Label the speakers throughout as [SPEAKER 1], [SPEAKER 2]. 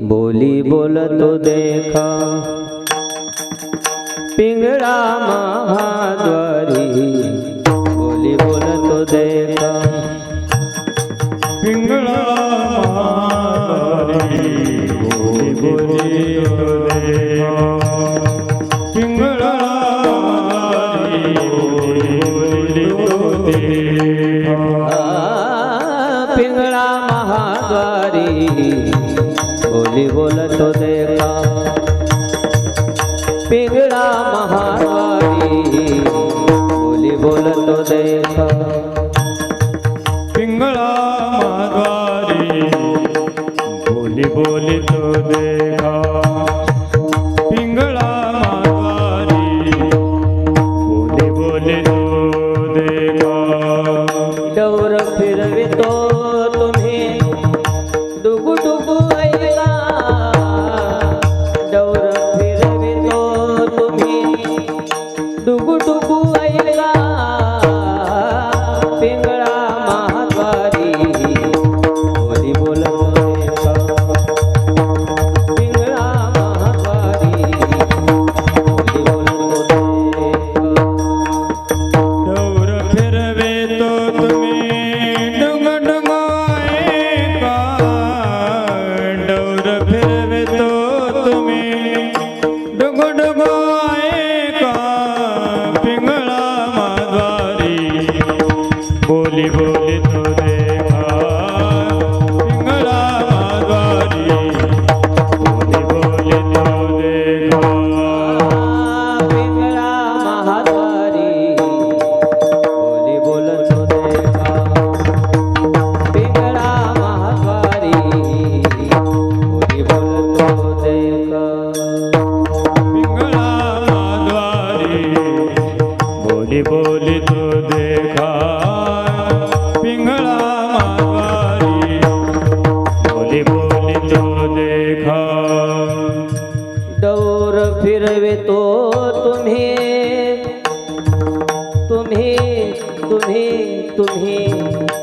[SPEAKER 1] बोली बोल
[SPEAKER 2] तो
[SPEAKER 1] देखा। पिंगड़ा महाद्वारी। बोली
[SPEAKER 2] बोल तो
[SPEAKER 1] देखा।
[SPEAKER 2] पिंगड़ा
[SPEAKER 1] पिंगड़ा महाद्वारी। बोली बोलतो देवा पिंगळा महाराणी बोली बोलतो देवा
[SPEAKER 2] पिंगळा महाराणी बोली
[SPEAKER 1] बोलतो देवा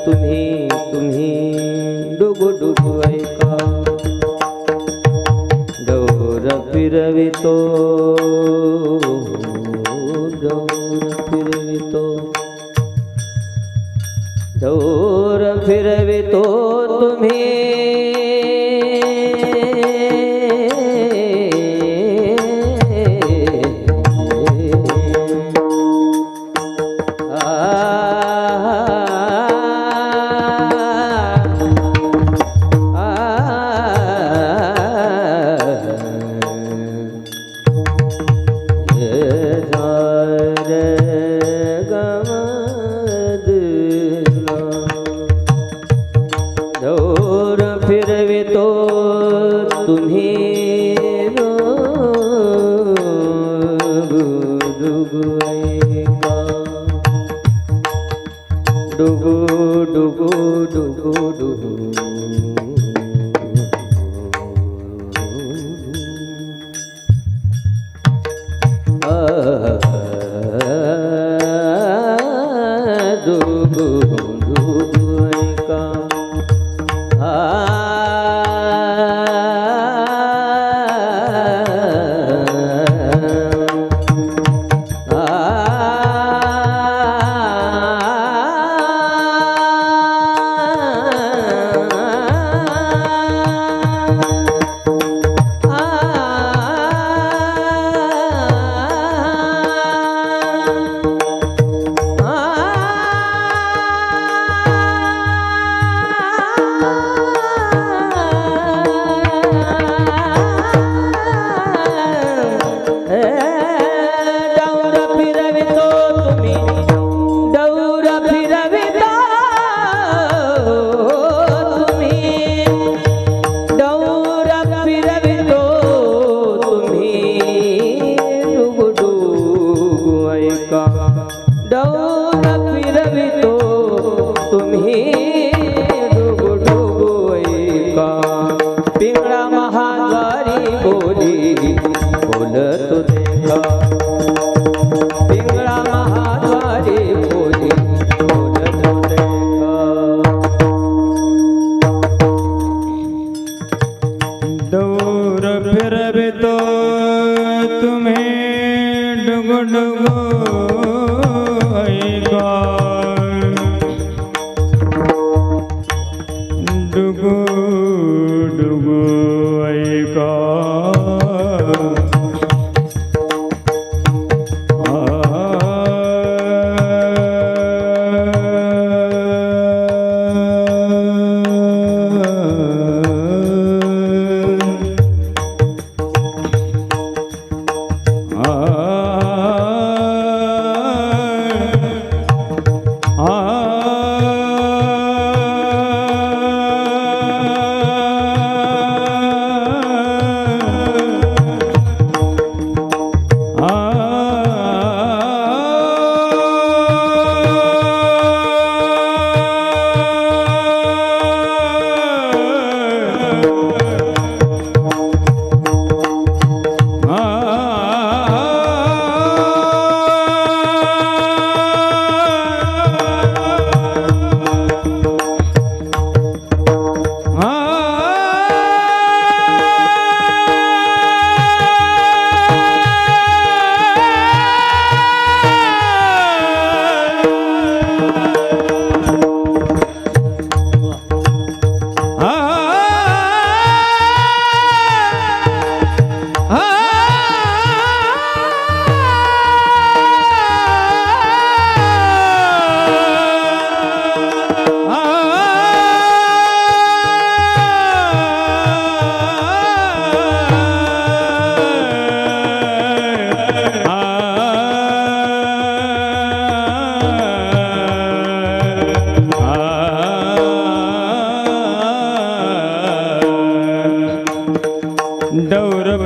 [SPEAKER 1] तुम्ही तुम्ही डुबू डुबू ऐका. डोर फिरवितो डोर फिरवितो. डोर फिरवितो तुम्ही.
[SPEAKER 2] డుగు డుగు డుగు డుగు. డుగు. का डौलत रवि तो গো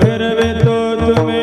[SPEAKER 2] করবে তো তুমি